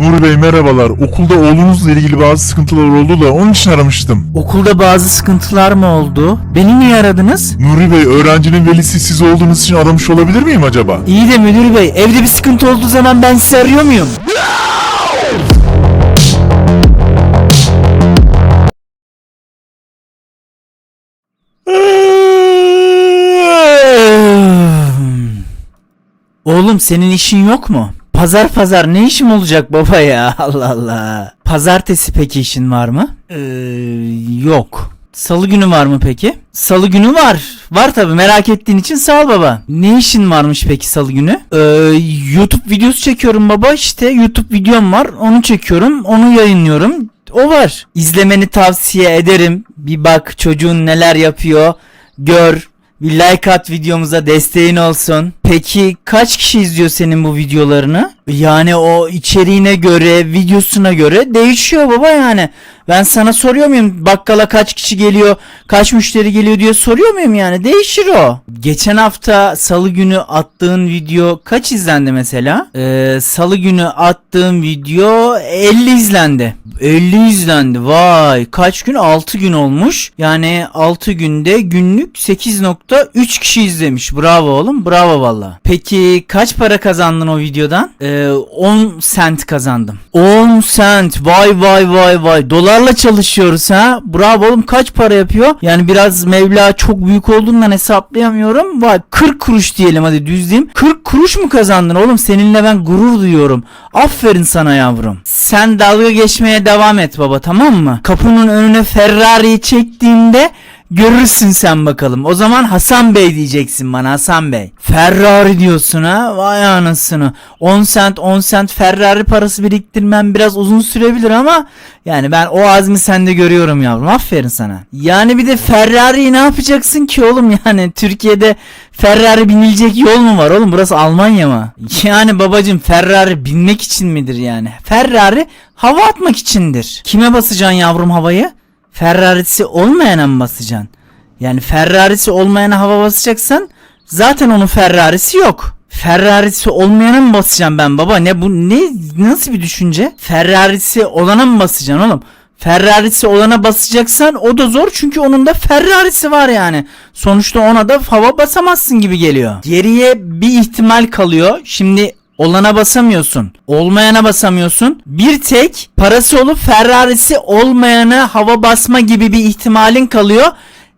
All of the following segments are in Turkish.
Nuri Bey merhabalar. Okulda oğlunuzla ilgili bazı sıkıntılar oldu da onun için aramıştım. Okulda bazı sıkıntılar mı oldu? Beni niye aradınız? Nuri Bey öğrencinin velisi siz olduğunuz için aramış olabilir miyim acaba? İyi de müdür bey evde bir sıkıntı olduğu zaman ben sizi arıyor muyum? Oğlum senin işin yok mu? Pazar pazar ne işim olacak baba ya Allah Allah. Pazartesi peki işin var mı? Ee, yok. Salı günü var mı peki? Salı günü var. Var tabi merak ettiğin için sağ ol baba. Ne işin varmış peki salı günü? Ee, YouTube videosu çekiyorum baba işte YouTube videom var onu çekiyorum onu yayınlıyorum. O var. İzlemeni tavsiye ederim. Bir bak çocuğun neler yapıyor. Gör. Bir like at videomuza desteğin olsun. Peki kaç kişi izliyor senin bu videolarını? Yani o içeriğine göre, videosuna göre değişiyor baba yani. Ben sana soruyor muyum bakkala kaç kişi geliyor, kaç müşteri geliyor diye soruyor muyum yani? Değişir o. Geçen hafta salı günü attığın video kaç izlendi mesela? Ee, salı günü attığım video 50 izlendi. 50 izlendi. Vay. Kaç gün? 6 gün olmuş. Yani 6 günde günlük 8.3 kişi izlemiş. Bravo oğlum. Bravo valla. Peki kaç para kazandın o videodan? Ee, 10 sent kazandım. 10 sent. Vay vay vay vay. Dolarla çalışıyoruz ha. Bravo oğlum. Kaç para yapıyor? Yani biraz Mevla çok büyük olduğundan hesaplayamıyorum. Vay 40 kuruş diyelim hadi düz diyeyim. 40 kuruş mu kazandın oğlum? Seninle ben gurur duyuyorum. Aferin sana yavrum. Sen dalga geçmeye devam et baba tamam mı? Kapının önüne Ferrari'yi çektiğinde görürsün sen bakalım. O zaman Hasan Bey diyeceksin bana Hasan Bey. Ferrari diyorsun ha? Vay anasını. 10 sent 10 sent Ferrari parası biriktirmem biraz uzun sürebilir ama yani ben o azmi sende görüyorum yavrum. Aferin sana. Yani bir de Ferrari'yi ne yapacaksın ki oğlum yani Türkiye'de Ferrari binilecek yol mu var oğlum? Burası Almanya mı? Yani babacım Ferrari binmek için midir yani? Ferrari hava atmak içindir. Kime basacaksın yavrum havayı? Ferrari'si olmayana mı basacaksın? Yani Ferrari'si olmayana hava basacaksan zaten onun Ferrari'si yok. Ferrari'si olmayana mı basacağım ben baba? Ne bu ne nasıl bir düşünce? Ferrari'si olana mı basacaksın oğlum? Ferrari'si olana basacaksan o da zor çünkü onun da Ferrari'si var yani. Sonuçta ona da hava basamazsın gibi geliyor. Geriye bir ihtimal kalıyor. Şimdi olana basamıyorsun. Olmayana basamıyorsun. Bir tek parası olup Ferrari'si olmayana hava basma gibi bir ihtimalin kalıyor.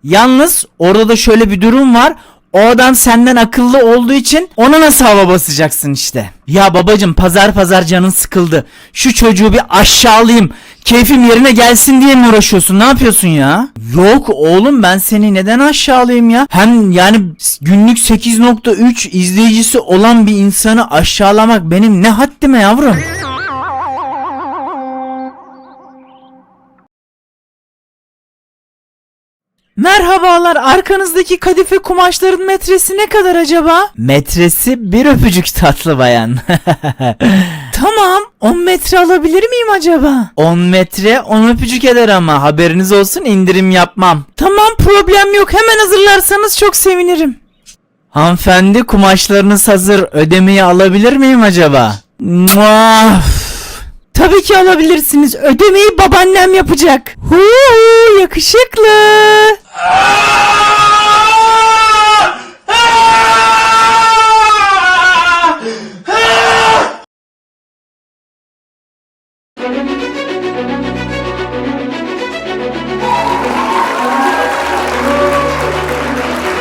Yalnız orada da şöyle bir durum var. O adam senden akıllı olduğu için ona nasıl hava basacaksın işte. Ya babacım pazar pazar canın sıkıldı. Şu çocuğu bir aşağılayayım. Keyfim yerine gelsin diye mi uğraşıyorsun? Ne yapıyorsun ya? Yok oğlum ben seni neden aşağılayayım ya? Hem yani günlük 8.3 izleyicisi olan bir insanı aşağılamak benim ne haddime yavrum? Merhabalar arkanızdaki kadife kumaşların metresi ne kadar acaba? Metresi bir öpücük tatlı bayan. tamam 10 metre alabilir miyim acaba? 10 metre 10 öpücük eder ama haberiniz olsun indirim yapmam. Tamam problem yok hemen hazırlarsanız çok sevinirim. Hanımefendi kumaşlarınız hazır ödemeyi alabilir miyim acaba? Muah! Tabii ki alabilirsiniz. Ödemeyi babaannem yapacak. Huu, yakışıklı.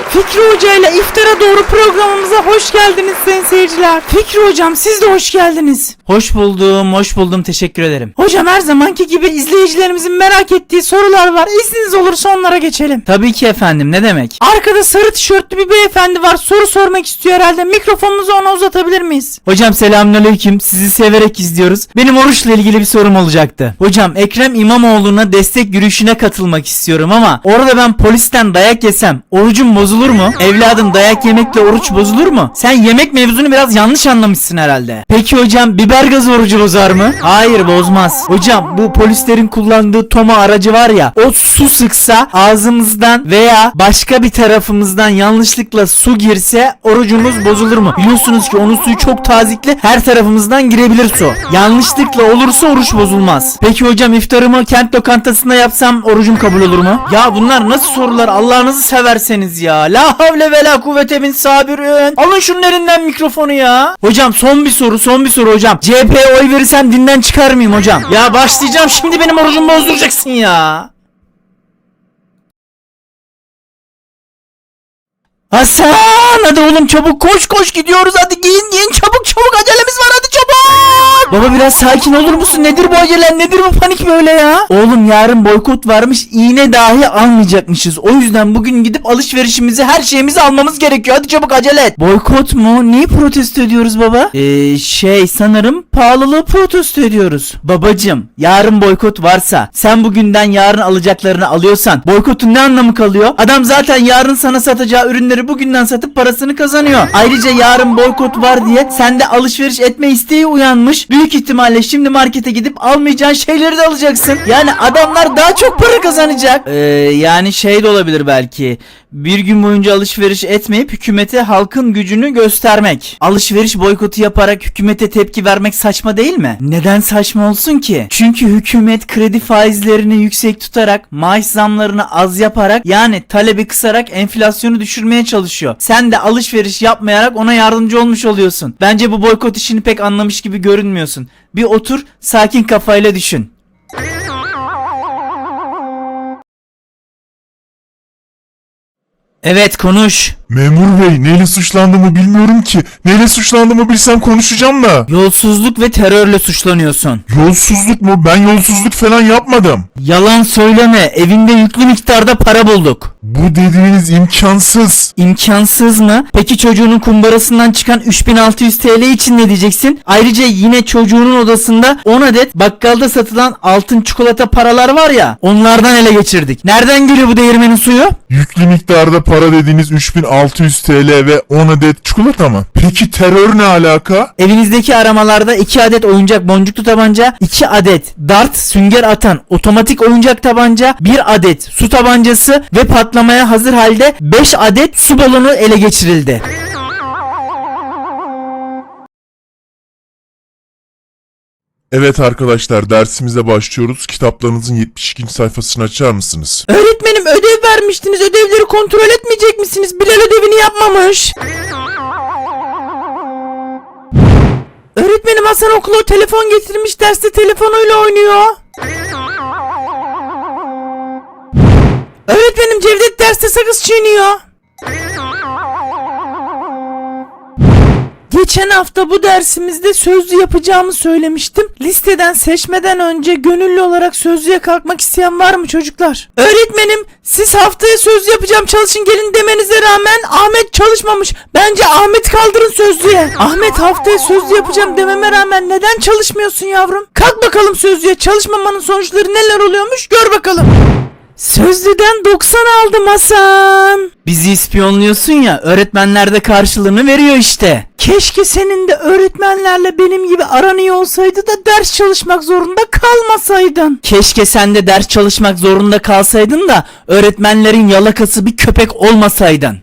Fikri Hoca ile iftara doğru programımıza hoş geldiniz sayın seyirciler. Fikri Hocam siz de hoş geldiniz. Hoş buldum, hoş buldum. Teşekkür ederim. Hocam her zamanki gibi izleyicilerimizin merak ettiği sorular var. İzniniz olursa onlara geçelim. Tabii ki efendim. Ne demek? Arkada sarı tişörtlü bir beyefendi var. Soru sormak istiyor herhalde. Mikrofonunuzu ona uzatabilir miyiz? Hocam selamünaleyküm. Sizi severek izliyoruz. Benim oruçla ilgili bir sorum olacaktı. Hocam Ekrem İmamoğlu'na destek yürüyüşüne katılmak istiyorum ama orada ben polisten dayak yesem orucum bozulur mu? Evladım dayak yemekle oruç bozulur mu? Sen yemek mevzunu biraz yanlış anlamışsın herhalde. Peki hocam biber gazı orucu bozar mı? Hayır bozmaz. Hocam bu polislerin kullandığı Toma aracı var ya o su sıksa ağzımızdan veya başka bir tarafımızdan yanlışlıkla su girse orucumuz bozulur mu? Biliyorsunuz ki onun suyu çok tazikli her tarafımızdan girebilir su. Yanlışlıkla olursa oruç bozulmaz. Peki hocam iftarımı kent lokantasında yapsam orucum kabul olur mu? Ya bunlar nasıl sorular Allah'ınızı severseniz ya. La havle ve la kuvvete bin sabirün. Alın şunun elinden mikrofonu ya. Hocam son bir soru son bir soru hocam. CHP'ye oy verirsem dinden çıkar mıyım hocam? Ya başlayacağım şimdi benim orucumu bozduracaksın ya. Hasan hadi oğlum çabuk koş koş gidiyoruz hadi giyin giyin çabuk çabuk acelemiz var hadi çabuk. Baba biraz sakin olur musun nedir bu acelen nedir bu panik böyle ya? Oğlum yarın boykot varmış iğne dahi almayacakmışız o yüzden bugün gidip alışverişimizi her şeyimizi almamız gerekiyor hadi çabuk acele et. Boykot mu? Neyi protesto ediyoruz baba? Eee şey sanırım pahalılığı protesto ediyoruz. Babacım yarın boykot varsa sen bugünden yarın alacaklarını alıyorsan boykotun ne anlamı kalıyor? Adam zaten yarın sana satacağı ürünleri bugünden satıp parasını kazanıyor. Ayrıca yarın boykot var diye sende alışveriş etme isteği uyanmış. Büyük ihtimalle şimdi markete gidip almayacağın şeyleri de alacaksın. Yani adamlar daha çok para kazanacak. Ee, yani şey de olabilir belki. Bir gün boyunca alışveriş etmeyip hükümete halkın gücünü göstermek. Alışveriş boykotu yaparak hükümete tepki vermek saçma değil mi? Neden saçma olsun ki? Çünkü hükümet kredi faizlerini yüksek tutarak, maaş zamlarını az yaparak yani talebi kısarak enflasyonu düşürmeye çalışıyor. Sen de alışveriş yapmayarak ona yardımcı olmuş oluyorsun. Bence bu boykot işini pek anlamış gibi görünmüyorsun. Bir otur, sakin kafayla düşün. Evet konuş. Memur bey neyle suçlandığımı bilmiyorum ki. Neyle suçlandığımı bilsem konuşacağım da. Yolsuzluk ve terörle suçlanıyorsun. Yolsuzluk mu? Ben yolsuzluk falan yapmadım. Yalan söyleme. Evinde yüklü miktarda para bulduk. Bu dediğiniz imkansız. İmkansız mı? Peki çocuğunun kumbarasından çıkan 3600 TL için ne diyeceksin? Ayrıca yine çocuğunun odasında 10 adet bakkalda satılan altın çikolata paralar var ya onlardan ele geçirdik. Nereden geliyor bu değirmenin suyu? Yüklü miktarda para dediğiniz 3600 TL ve 10 adet çikolata mı? Peki terör ne alaka? Evinizdeki aramalarda 2 adet oyuncak boncuklu tabanca, 2 adet dart sünger atan otomatik oyuncak tabanca, 1 adet su tabancası ve patlamaya hazır halde 5 adet su balonu ele geçirildi. Evet arkadaşlar dersimize başlıyoruz. Kitaplarınızın 72. sayfasını açar mısınız? Öğretmenim ödev vermiştiniz. Ödevleri kontrol etmeyecek misiniz? Bilal ödevini yapmamış. Öğretmenim Hasan okula telefon getirmiş. Derste telefonuyla oynuyor. Öğretmenim Cevdet derste sakız çiğniyor. Geçen hafta bu dersimizde sözlü yapacağımı söylemiştim. Listeden seçmeden önce gönüllü olarak sözlüye kalkmak isteyen var mı çocuklar? Öğretmenim siz haftaya sözlü yapacağım çalışın gelin demenize rağmen Ahmet çalışmamış. Bence Ahmet kaldırın sözlüye. Ahmet haftaya sözlü yapacağım dememe rağmen neden çalışmıyorsun yavrum? Kalk bakalım sözlüye çalışmamanın sonuçları neler oluyormuş gör bakalım. Sözlüden 90 aldım Hasan. Bizi ispiyonluyorsun ya öğretmenler de karşılığını veriyor işte. Keşke senin de öğretmenlerle benim gibi aran iyi olsaydı da ders çalışmak zorunda kalmasaydın. Keşke sen de ders çalışmak zorunda kalsaydın da öğretmenlerin yalakası bir köpek olmasaydın.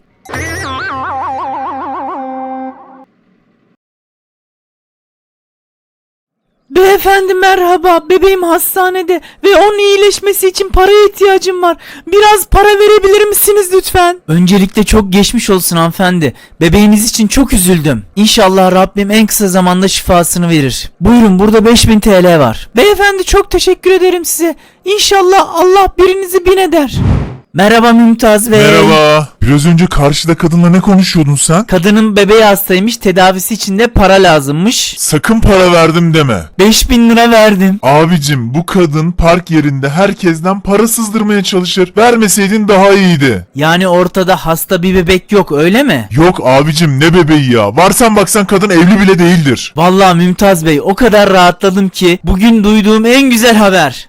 Beyefendi merhaba. Bebeğim hastanede ve onun iyileşmesi için paraya ihtiyacım var. Biraz para verebilir misiniz lütfen? Öncelikle çok geçmiş olsun hanımefendi. Bebeğiniz için çok üzüldüm. İnşallah Rabbim en kısa zamanda şifasını verir. Buyurun burada 5000 TL var. Beyefendi çok teşekkür ederim size. İnşallah Allah birinizi bin eder. Merhaba Mümtaz Bey. Merhaba. Biraz önce karşıda kadınla ne konuşuyordun sen? Kadının bebeği hastaymış tedavisi için de para lazımmış. Sakın para verdim deme. 5000 lira verdim. Abicim bu kadın park yerinde herkesten para sızdırmaya çalışır. Vermeseydin daha iyiydi. Yani ortada hasta bir bebek yok öyle mi? Yok abicim ne bebeği ya. Varsan baksan kadın evli bile değildir. Vallahi Mümtaz Bey o kadar rahatladım ki bugün duyduğum en güzel haber.